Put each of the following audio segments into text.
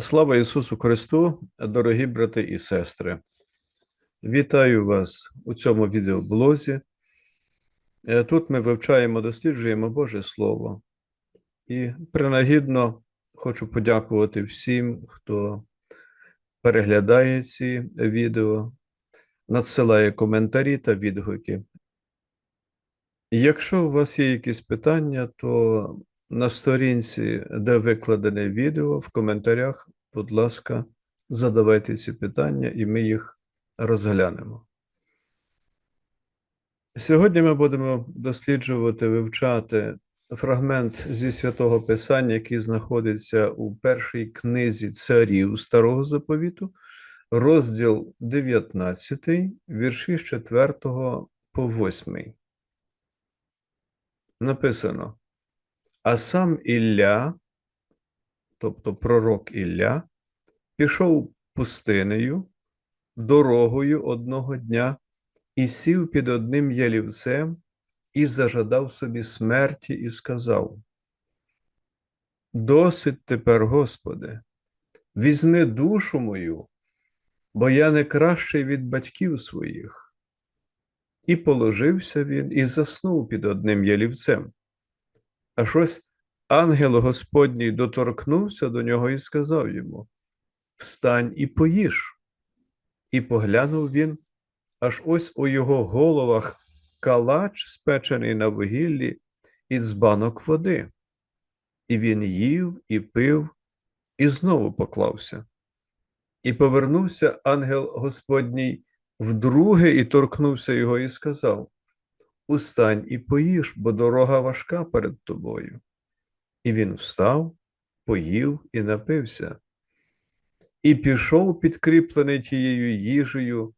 Слава Ісусу Христу, дорогі брати і сестри. Вітаю вас у цьому відеоблозі. Е, Тут ми вивчаємо, досліджуємо Боже Слово. І принагідно хочу подякувати всім, хто переглядає ці відео, надсилає коментарі та відгуки. Якщо у вас є якісь питання, то на сторінці, де викладене відео, в коментарях, будь ласка, задавайте ці питання, і ми їх розглянемо. Сьогодні ми будемо досліджувати, вивчати фрагмент зі святого Писання, який знаходиться у першій книзі царів Старого Заповіту, розділ 19, вірші з 4 по 8. Написано: А сам Ілля, тобто пророк Ілля, пішов пустинею, дорогою одного дня і сів під одним ялівцем і зажадав собі смерті, і сказав: Досить тепер, Господи, візьми душу мою, бо я не кращий від батьків своїх. І положився він і заснув під одним ялівцем. А щось ангел Господній доторкнувся до нього і сказав йому: Встань і поїж. І поглянув він, аж ось у його головах калач, спечений на вугіллі, і дзбанок води. І він їв і пив, і знову поклався. І повернувся ангел Господній вдруге і торкнувся його, і сказав: Устань і поїж, бо дорога важка перед тобою. І він встав, поїв і напився, і пішов, підкріплений тією їжею,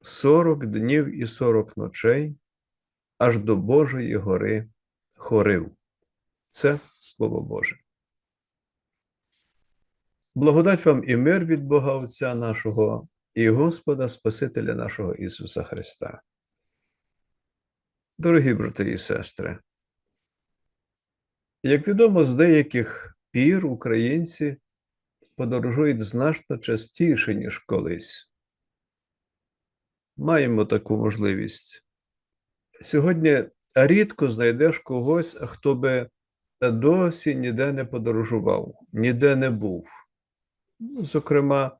сорок днів і сорок ночей, аж до Божої гори хорив. Це Слово Боже. Благодать вам і мир від Бога Отця нашого і Господа Спасителя нашого Ісуса Христа. Дорогі брати і сестри, як відомо, з деяких пір українці подорожують значно частіше, ніж колись. Маємо таку можливість. Сьогодні рідко знайдеш когось, хто би досі ніде не подорожував, ніде не був. Ну, Зокрема,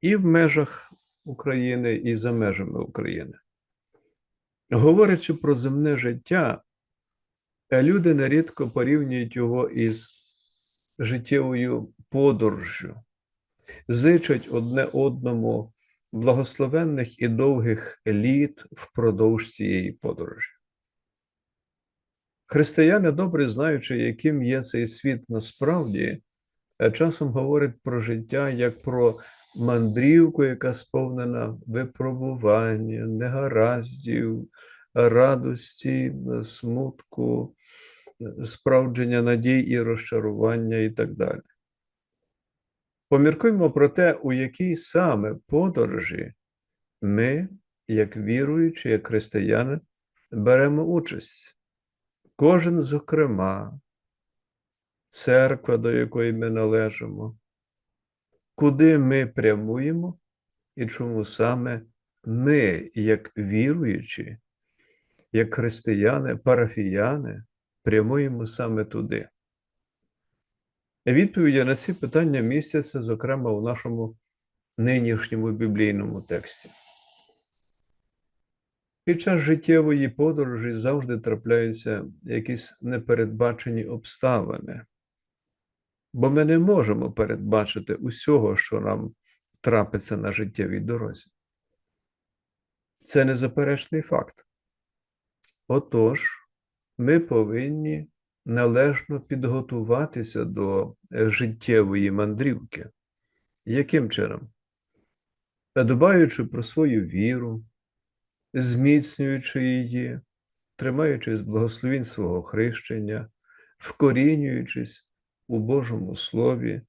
і в межах України, і за межами України. Говорячи про земне життя, люди нерідко порівнюють його із життєвою подорожжю, зичать одне одному благословенних і довгих літ впродовж цієї подорожі. Християни, добре знаючи, яким є цей світ насправді, часом говорять про життя як про мандрівку, яка сповнена випробування, негараздів, радості, смутку, справдження надій і розчарування і так далі. Поміркуємо про те, у якій саме подорожі ми, як віруючі, як християни, беремо участь. Кожен, зокрема, церква, до якої ми належимо, куди ми прямуємо і чому саме ми, як віруючі, як християни, парафіяни, прямуємо саме туди. Відповіді на ці питання містяться, зокрема, у нашому нинішньому біблійному тексті. Під час життєвої подорожі завжди трапляються якісь непередбачені обставини, бо ми не можемо передбачити усього, що нам трапиться на життєвій дорозі. Це незаперечний факт. Отож, ми повинні належно підготуватися до життєвої мандрівки. Яким чином? Дбаючи про свою віру, зміцнюючи її, тримаючись благословінь свого хрещення, вкорінюючись у Божому Слові.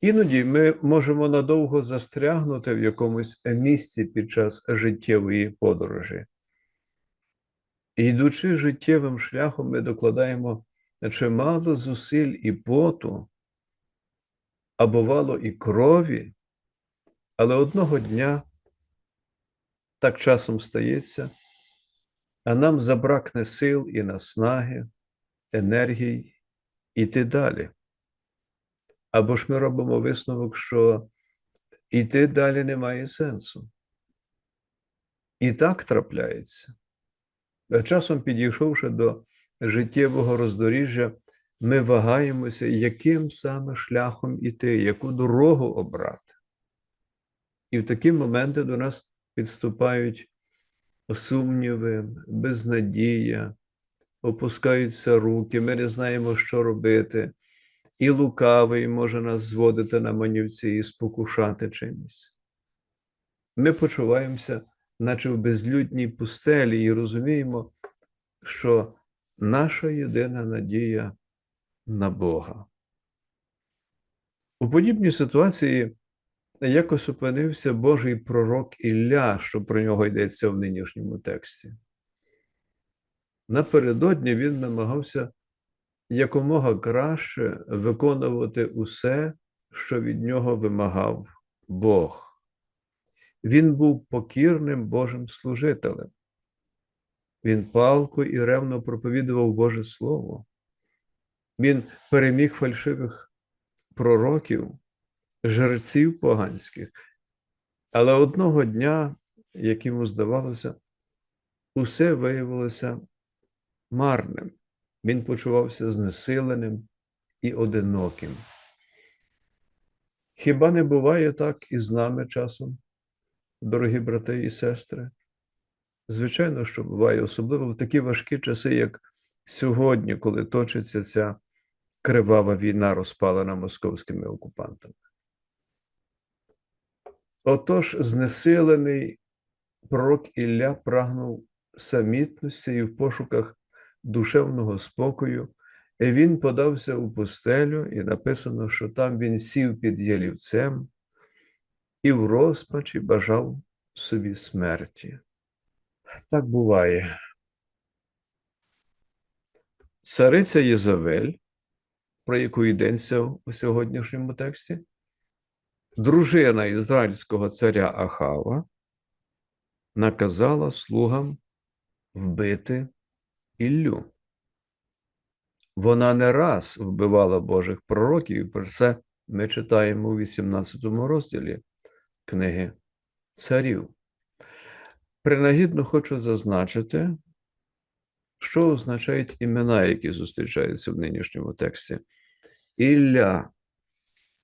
Іноді ми можемо надовго застрягнути в якомусь місці під час життєвої подорожі. Йдучи життєвим шляхом, ми докладаємо чимало зусиль і поту, а бувало і крові, але одного дня так часом стається, а нам забракне сил і наснаги, енергії йти далі. Або ж ми робимо висновок, що йти далі немає сенсу. І так трапляється. Часом, підійшовши до життєвого роздоріжжя, ми вагаємося, яким саме шляхом іти, яку дорогу обрати. І в такі моменти до нас підступають сумніви, безнадія, опускаються руки, ми не знаємо, що робити, і лукавий може нас зводити на манівці і спокушати чимось. Ми почуваємося, наче в безлюдній пустелі, і розуміємо, що наша єдина надія на Бога. У подібній ситуації якось опинився Божий пророк Ілля, що про нього йдеться в нинішньому тексті. Напередодні він намагався якомога краще виконувати усе, що від нього вимагав Бог. Він був покірним Божим служителем. Він палко і ревно проповідував Боже Слово. Він переміг фальшивих пророків, жерців поганських. Але одного дня, як йому здавалося, усе виявилося марним. Він почувався знесиленим і одиноким. Хіба не буває так і з нами часом, дорогі брати і сестри? Звичайно, що буває, особливо в такі важкі часи, як сьогодні, коли точиться ця кривава війна, розпалена московськими окупантами. Отож, знесилений пророк Ілля прагнув самітності і в пошуках душевного спокою, і він подався у пустелю, і написано, що там він сів під ялівцем і в розпачі бажав собі смерті. Так буває. Цариця Єзавель, про яку йдеться у сьогоднішньому тексті, дружина ізраїльського царя Ахава, наказала слугам вбити Іллю. Вона не раз вбивала Божих пророків, і про це ми читаємо у 18 розділі книги царів. Принагідно хочу зазначити, що означають імена, які зустрічаються в нинішньому тексті. Ілля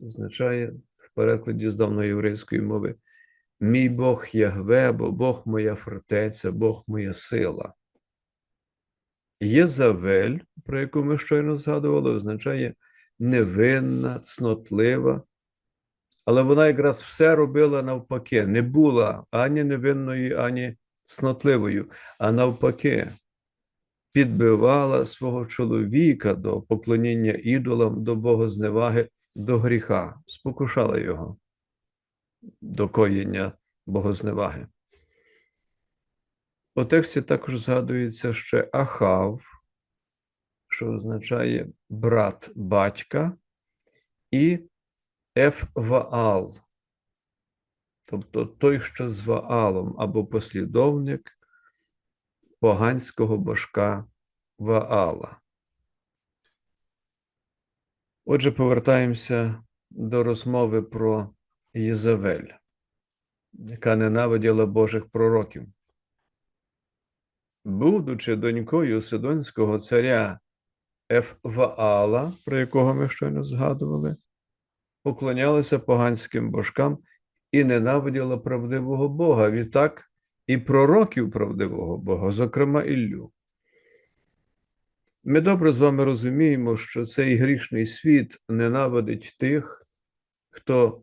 означає в перекладі з давноєврейської мови Мій Бог Ягве, бо Бог моя фортеця, Бог моя сила. Єзавель, про яку ми щойно згадували, означає невинна, цнотлива, але вона якраз все робила навпаки, не була ані невинною, ані цнотливою, а навпаки, підбивала свого чоловіка до поклоніння ідолам, до богозневаги, до гріха, спокушала його до коєння богозневаги. У тексті також згадується ще Ахав, що означає брат батька, і Ефваал, тобто той, що з Ваалом, або послідовник поганського божка Ваала. Отже, повертаємося до розмови про Єзавель, яка ненавиділа Божих пророків. Будучи донькою Сидонського царя Ефваала, про якого ми щойно згадували, поклонялася поганським божкам і ненавиділа правдивого Бога. Відтак і пророків правдивого Бога, зокрема Іллю. Ми добре з вами розуміємо, що цей грішний світ ненавидить тих, хто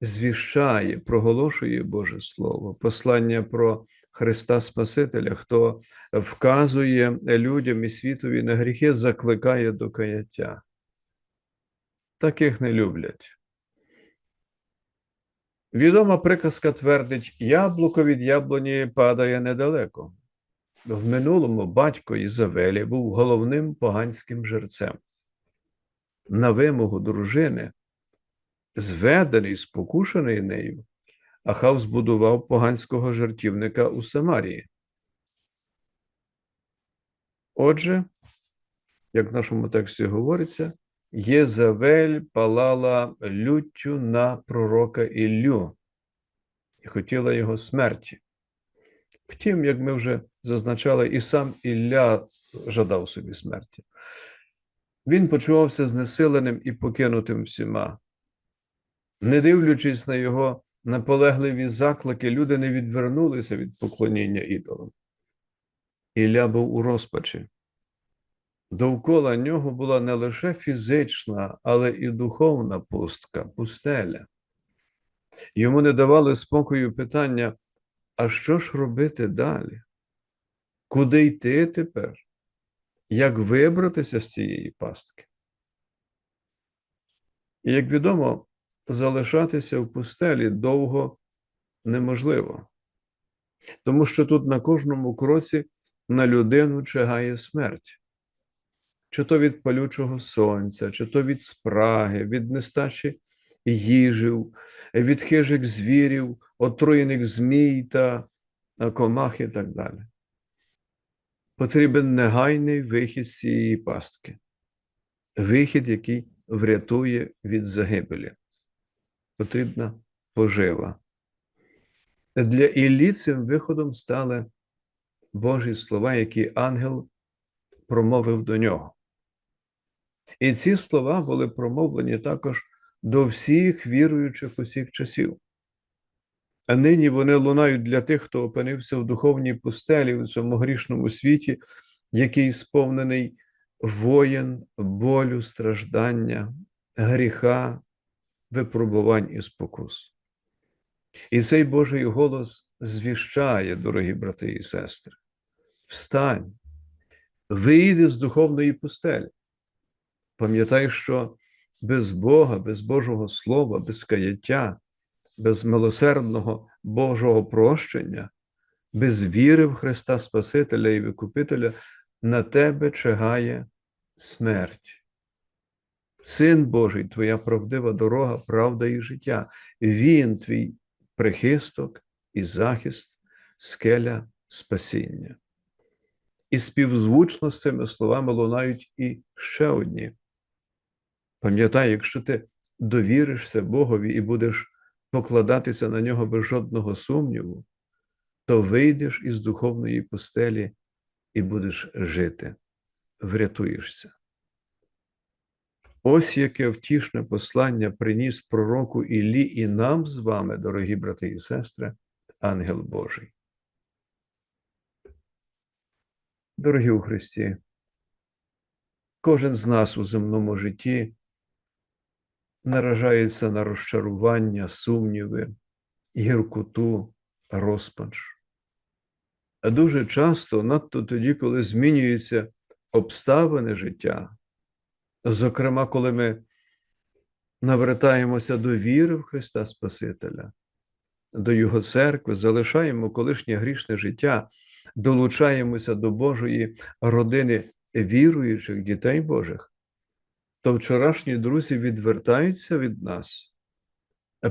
звіщає, проголошує Боже Слово, послання про Христа Спасителя, хто вказує людям і світові на гріхи, закликає до каяття. Таких не люблять. Відома приказка твердить: яблуко від яблуні падає недалеко. В минулому батько Ізавелі був головним поганським жерцем. На вимогу дружини зведений, спокушений нею, Ахав збудував поганського жартівника у Самарії. Отже, як в нашому тексті говориться, Єзавель палала люттю на пророка Іллю і хотіла його смерті. Втім, як ми вже зазначали, і сам Ілля жадав собі смерті. Він почувався знесиленим і покинутим всіма. Не дивлячись на його наполегливі заклики, люди не відвернулися від поклоніння ідолам. Ілля був у розпачі. Довкола нього була не лише фізична, але і духовна пустка, пустеля. Йому не давали спокою питання, а що ж робити далі? Куди йти тепер? Як вибратися з цієї пастки? І, як відомо, залишатися в пустелі довго неможливо, тому що тут на кожному кроці на людину чигає смерть, чи то від палючого сонця, чи то від спраги, від нестачі їжів, від хижих звірів, отруєних змій та комах і так далі. Потрібен негайний вихід з цієї пастки, вихід, який врятує від загибелі. Потрібна пожива. Для Іллі цим виходом стали Божі слова, які ангел промовив до нього. І ці слова були промовлені також до всіх віруючих усіх часів. А нині вони лунають для тих, хто опинився в духовній пустелі у цьому грішному світі, який сповнений воєн, болю, страждання, гріха, випробувань і спокус. І цей Божий голос звіщає, дорогі брати і сестри, встань, вийди з духовної пустелі. Пам'ятай, що без Бога, без Божого Слова, без каяття, без милосердного Божого прощення, без віри в Христа Спасителя і Викупителя на тебе чигає смерть. Син Божий, твоя правдива дорога, правда і життя. Він твій прихисток і захист, скеля спасіння. І співзвучно з цими словами лунають і ще одні. Пам'ятай, якщо ти довіришся Богові і будеш покладатися на нього без жодного сумніву, то вийдеш із духовної пустелі і будеш жити, врятуєшся. Ось яке втішне послання приніс пророку Іллі і нам з вами, дорогі брати і сестри, ангел Божий. Дорогі у Христі, кожен з нас у земному житті наражається на розчарування, сумніви, гіркоту, розпач. А дуже часто, надто тоді, коли змінюються обставини життя, зокрема, коли ми навертаємося до віри в Христа Спасителя, до Його церкви, залишаємо колишнє грішне життя, долучаємося до Божої родини віруючих дітей Божих, то вчорашні друзі відвертаються від нас,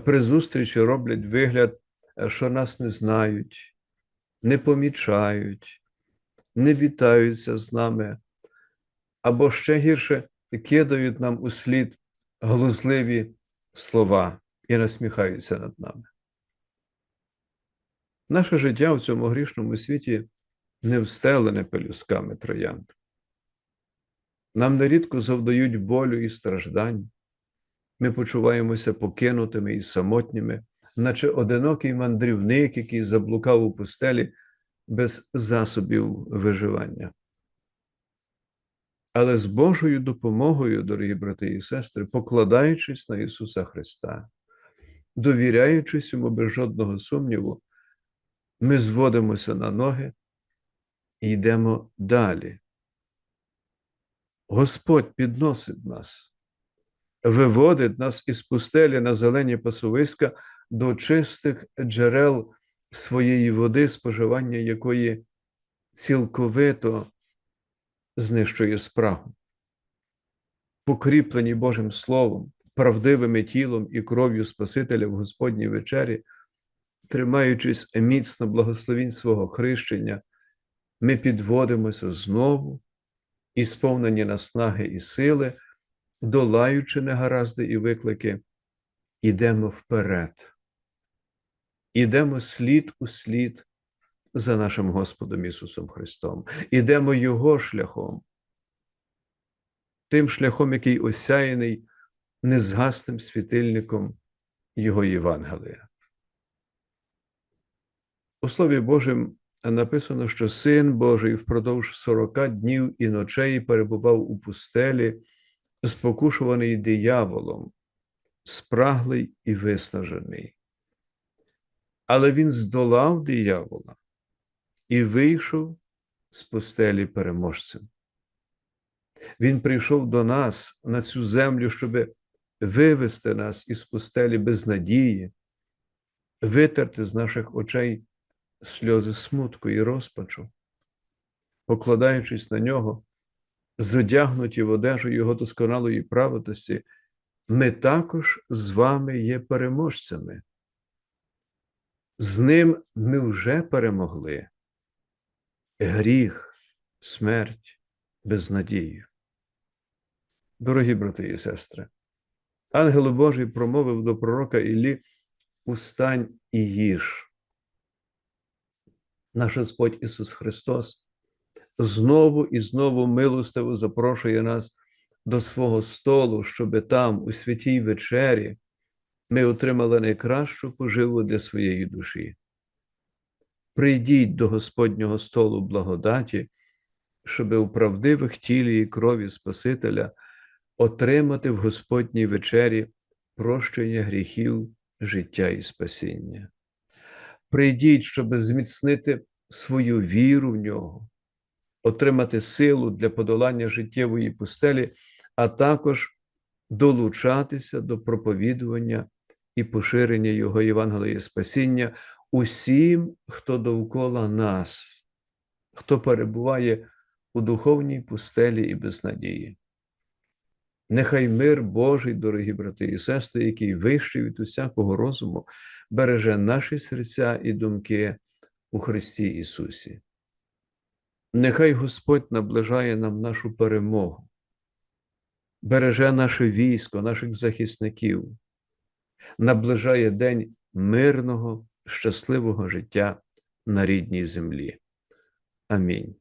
при зустрічі роблять вигляд, що нас не знають, не помічають, не вітаються з нами, або ще гірше кидають нам у слід глузливі слова і насміхаються над нами. Наше життя в цьому грішному світі не встелене пелюсками троянд. Нам нерідко завдають болю і страждань. Ми почуваємося покинутими і самотніми, наче одинокий мандрівник, який заблукав у пустелі без засобів виживання. Але з Божою допомогою, дорогі брати і сестри, покладаючись на Ісуса Христа, довіряючись йому без жодного сумніву, ми зводимося на ноги і йдемо далі. Господь підносить нас, виводить нас із пустелі на зелені пасовиська до чистих джерел своєї води, споживання якої цілковито знищує спрагу. Покріплені Божим Словом, правдивими тілом і кров'ю Спасителя в Господній вечері, тримаючись міцно благословінь свого хрещення, ми підводимося знову і сповнені наснаги і сили, долаючи негаразди і виклики, ідемо вперед, ідемо слід у слід за нашим Господом Ісусом Христом, ідемо Його шляхом, тим шляхом, який осяяний незгасним світильником Його Євангелія. У Слові Божим написано, що Син Божий впродовж сорока днів і ночей перебував у пустелі, спокушуваний дияволом, спраглий і виснажений. Але він здолав диявола і вийшов з пустелі переможцем. Він прийшов до нас на цю землю, щоб вивести нас із пустелі без надії, витерти з наших очей сльози смутку і розпачу, покладаючись на нього, зодягнуті в одежу Його досконалої праведності, ми також з вами є переможцями. З ним ми вже перемогли гріх, смерть, безнадію. Дорогі брати і сестри, ангел Божий промовив до пророка Іллі устань і їж. Наш Господь Ісус Христос знову і знову милостиво запрошує нас до свого столу, щоби там, у святій вечері, ми отримали найкращу поживу для своєї душі. Прийдіть до Господнього столу благодаті, щоби у правдивих тілі і крові Спасителя отримати в Господній вечері прощення гріхів, життя і спасіння. Прийдіть, щоб зміцнити свою віру в нього, отримати силу для подолання життєвої пустелі, а також долучатися до проповідування і поширення Його Євангелія спасіння усім, хто довкола нас, хто перебуває у духовній пустелі і безнадії. Нехай мир Божий, дорогі брати і сестри, який вищий від усякого розуму, береже наші серця і думки у Христі Ісусі. Нехай Господь наближає нам нашу перемогу, береже наше військо, наших захисників, наближає день мирного, щасливого життя на рідній землі. Амінь.